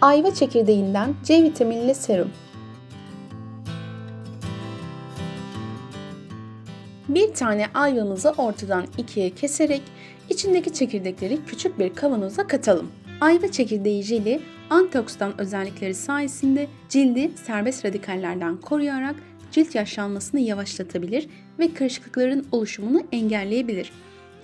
Ayva çekirdeğinden C vitaminli serum. Bir tane ayvamızı ortadan ikiye keserek içindeki çekirdekleri küçük bir kavanoza katalım. Ayva çekirdeği jeli antioksidan özellikleri sayesinde cildi serbest radikallerden koruyarak cilt yaşlanmasını yavaşlatabilir ve kırışıklıkların oluşumunu engelleyebilir.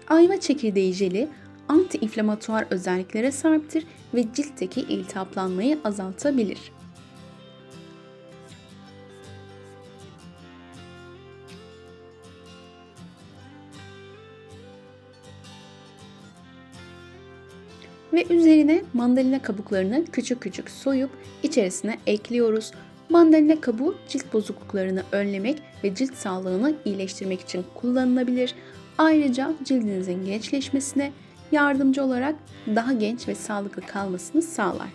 Ayva çekirdeği jeli anti-inflamatuar özelliklere sahiptir ve ciltteki iltihaplanmayı azaltabilir. Ve üzerine mandalina kabuklarını küçük küçük soyup içerisine ekliyoruz. Mandalina kabuğu cilt bozukluklarını önlemek ve cilt sağlığını iyileştirmek için kullanılabilir. Ayrıca cildinizin gençleşmesine yardımcı olarak daha genç ve sağlıklı kalmasını sağlar.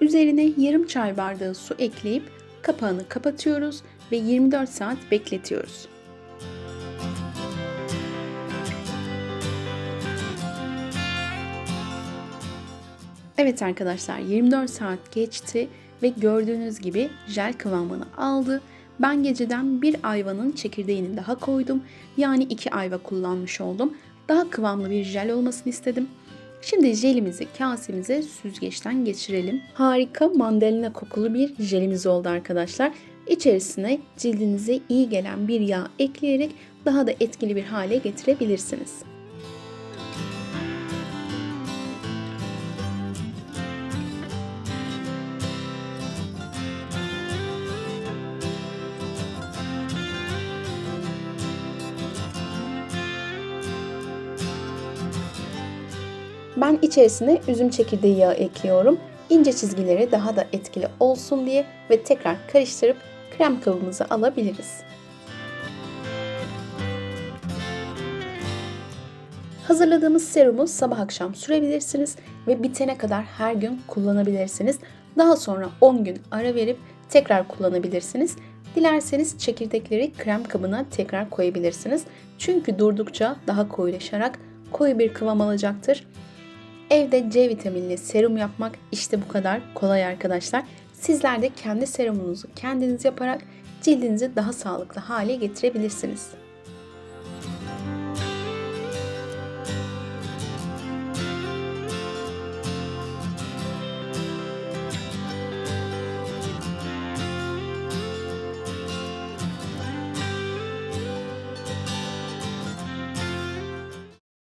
Üzerine yarım çay bardağı su ekleyip kapağını kapatıyoruz ve 24 saat bekletiyoruz. Evet arkadaşlar 24 saat geçti ve gördüğünüz gibi jel kıvamını aldı. Ben geceden bir ayvanın çekirdeğini daha koydum. Yani iki ayva kullanmış oldum. Daha kıvamlı bir jel olmasını istedim. Şimdi jelimizi kasemize süzgeçten geçirelim. Harika mandalina kokulu bir jelimiz oldu arkadaşlar. İçerisine cildinize iyi gelen bir yağ ekleyerek daha da etkili bir hale getirebilirsiniz. Ben içerisine üzüm çekirdeği yağı ekliyorum. İnce çizgileri daha da etkili olsun diye ve tekrar karıştırıp krem kabımıza alabiliriz. Hazırladığımız serumu sabah akşam sürebilirsiniz ve bitene kadar her gün kullanabilirsiniz. Daha sonra 10 gün ara verip tekrar kullanabilirsiniz. Dilerseniz çekirdekleri krem kabına tekrar koyabilirsiniz. Çünkü durdukça daha koyulaşarak koyu bir kıvam alacaktır. Evde C vitaminli serum yapmak işte bu kadar kolay arkadaşlar. Sizler de kendi serumunuzu kendiniz yaparak cildinizi daha sağlıklı hale getirebilirsiniz.